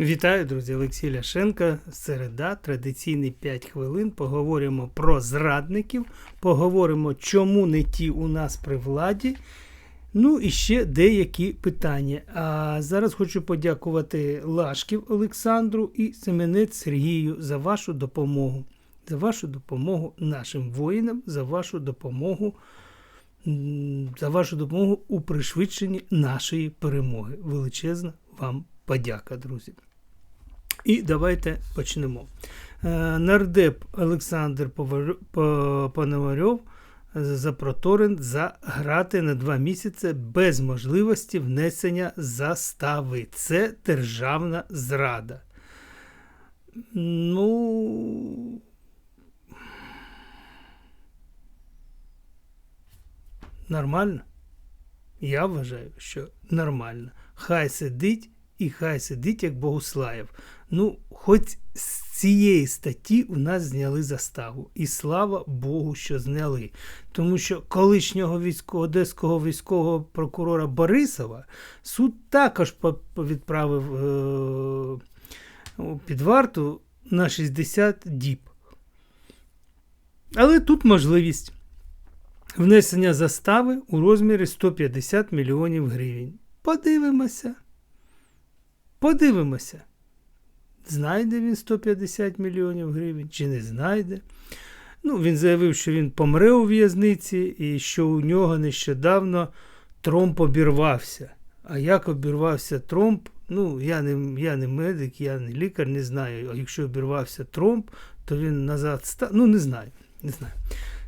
Вітаю, друзі! Олексій Ляшенко. Середа, традиційний 5 хвилин. Поговоримо про зрадників, поговоримо, чому не ті у нас при владі. Ну і ще деякі питання. А зараз хочу подякувати Лашків Олександру і Семенець Сергію за вашу допомогу. За вашу допомогу нашим воїнам, за вашу допомогу. За вашу допомогу у пришвидшенні нашої перемоги. Величезна вам подяка, друзі. І давайте почнемо. Е, Нардеп Олександр Пономарьов запроторен за грати на два місяці без можливості внесення застави. Це державна зрада. Ну. Нормально? Я вважаю, що нормально. Хай сидить і хай сидить як Богуслаєв. Ну, хоч з цієї статті у нас зняли заставу. І слава Богу, що зняли. Тому що колишнього військового одеського військового прокурора Борисова суд також відправив е- під варту на 60 діб. Але тут можливість внесення застави у розмірі 150 мільйонів гривень. Подивимося. Подивимося. Знайде він 150 мільйонів гривень чи не знайде. Ну, він заявив, що він помре у в'язниці і що у нього нещодавно тромб обірвався. А як обірвався тромб? Ну, я не, я не медик, я не лікар, не знаю. А якщо обірвався тромб, то він назад став. Ну, не знаю. Не знаю.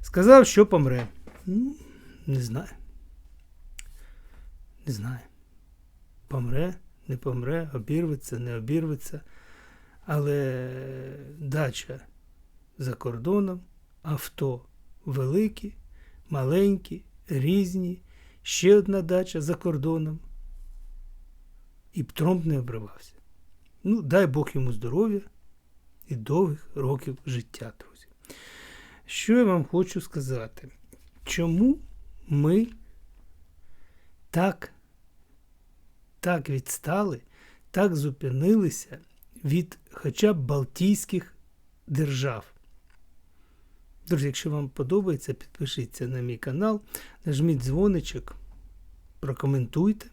Сказав, що помре. Ну, не знаю. Не знаю. Помре, не помре, обірветься, не обірветься. Але дача за кордоном, авто великі, маленькі, різні, ще одна дача за кордоном. І Тромп не обривався. Ну, дай Бог йому здоров'я і довгих років життя, друзі. Що я вам хочу сказати? Чому ми так, так відстали, так зупинилися від хоча б Балтійських держав? Друзі, якщо вам подобається, підпишіться на мій канал, нажміть дзвоничок, прокоментуйте.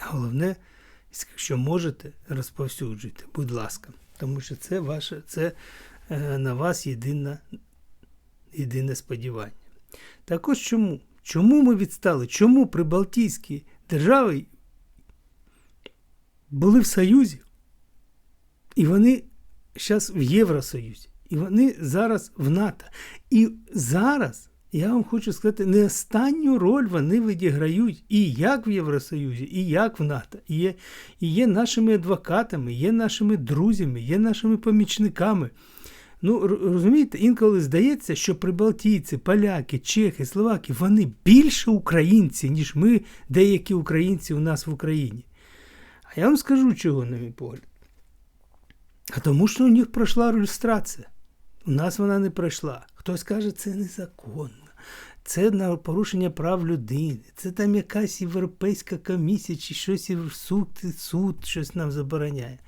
Головне, якщо можете, розповсюджуйте, будь ласка, тому що це ваше, це е, на вас єдина, єдине сподівання. Також чому? Чому ми відстали? Чому прибалтійські держави були в Союзі? І вони зараз в Євросоюзі. І вони зараз в НАТО. І зараз, я вам хочу сказати, не останню роль вони відіграють і як в Євросоюзі, і як в НАТО. І є, і є нашими адвокатами, є нашими друзями, є нашими помічниками. Ну, розумієте, інколи здається, що прибалтійці, поляки, чехи, словаки, вони більше українці, ніж ми, деякі українці у нас в Україні. А я вам скажу, чого, на мій погляд. А тому, що у них пройшла люстрація. У нас вона не пройшла. Хтось каже, це незаконно. Це на порушення прав людини, це там якась європейська комісія чи щось суд, суд щось нам забороняє.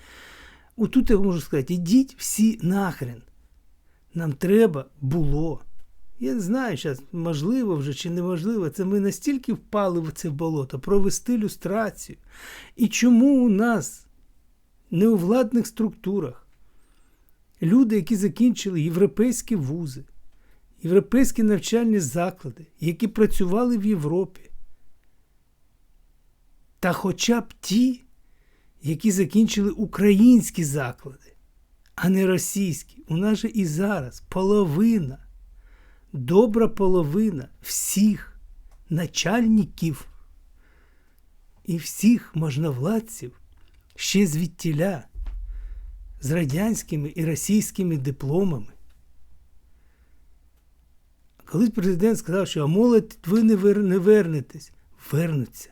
Отут я можу сказати, ідіть всі нахрен. Нам треба було. Я не знаю, зараз можливо вже чи неможливо. Це ми настільки впали в це болото, провести люстрацію. І чому у нас не у владних структурах люди, які закінчили європейські вузи, європейські навчальні заклади, які працювали в Європі, та хоча б ті, які закінчили українські заклади, а не російські. У нас же і зараз половина, добра половина всіх начальників і всіх можновладців ще звідтіля з радянськими і російськими дипломами. Колись президент сказав, що а молодь ви не, вер... не вернетесь, вернуться.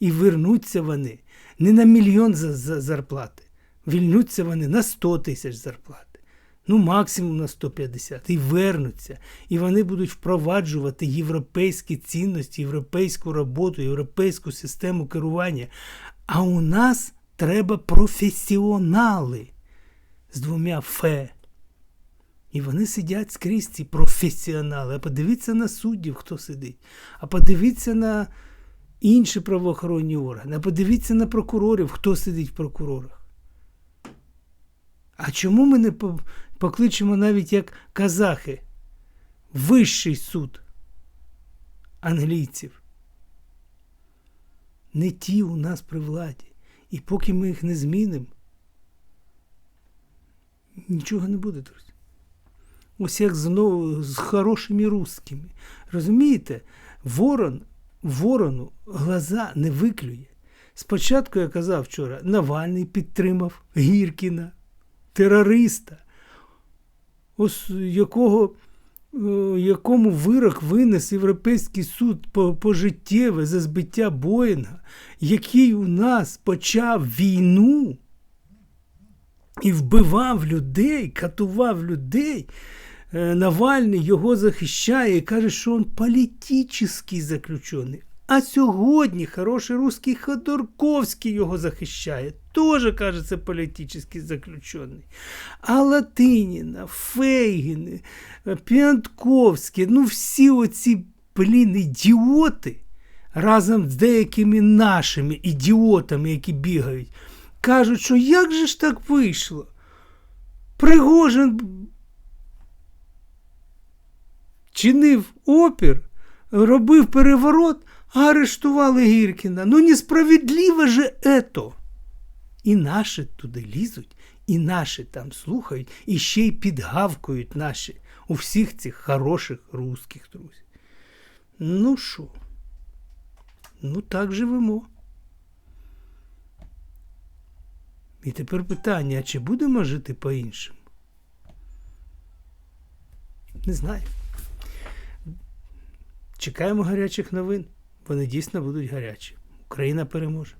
І вернуться вони не на мільйон за, за зарплати, вільнуться вони на 100 тисяч зарплати. ну максимум на 150, і вернуться. І вони будуть впроваджувати європейські цінності, європейську роботу, європейську систему керування. А у нас треба професіонали з двома фе. І вони сидять скрізь ці професіонали. А подивіться на суддів, хто сидить. А подивіться на інші правоохоронні органи. А подивіться на прокурорів, хто сидить в прокурорах. А чому ми не покличемо навіть як казахи? Вищий суд англійців. Не ті у нас при владі. І поки ми їх не змінимо, нічого не буде, друзі. Ось як знову з хорошими русскими. Розумієте, ворон, ворону глаза не виклює. Спочатку, я казав вчора, Навальний підтримав Гіркіна, терориста, якого, е, якому вирок винес Європейський суд по- пожиттєве за збиття Боїнга, який у нас почав війну і вбивав людей, катував людей. Е, Навальний його захищає і каже, що він політичний заключений. А сьогодні хороший русський Ходорковський його захищає. Теж, каже, це політичний заключений. А Латиніна, Фейгіни, Піантковський, ну всі оці, блін, ідіоти разом з деякими нашими ідіотами, які бігають, кажуть, що як же ж так вийшло? Пригожин чинив опір, робив переворот, а арештували Гіркіна. Ну несправедливо же ето. І наші туди лізуть, і наші там слухають, і ще й підгавкують наші у всіх цих хороших русських друзів. Ну що? Ну так живемо. І тепер питання, а чи будемо жити по-іншому? Не знаю. Чекаємо гарячих новин. Вони дійсно будуть гарячі. Україна переможе.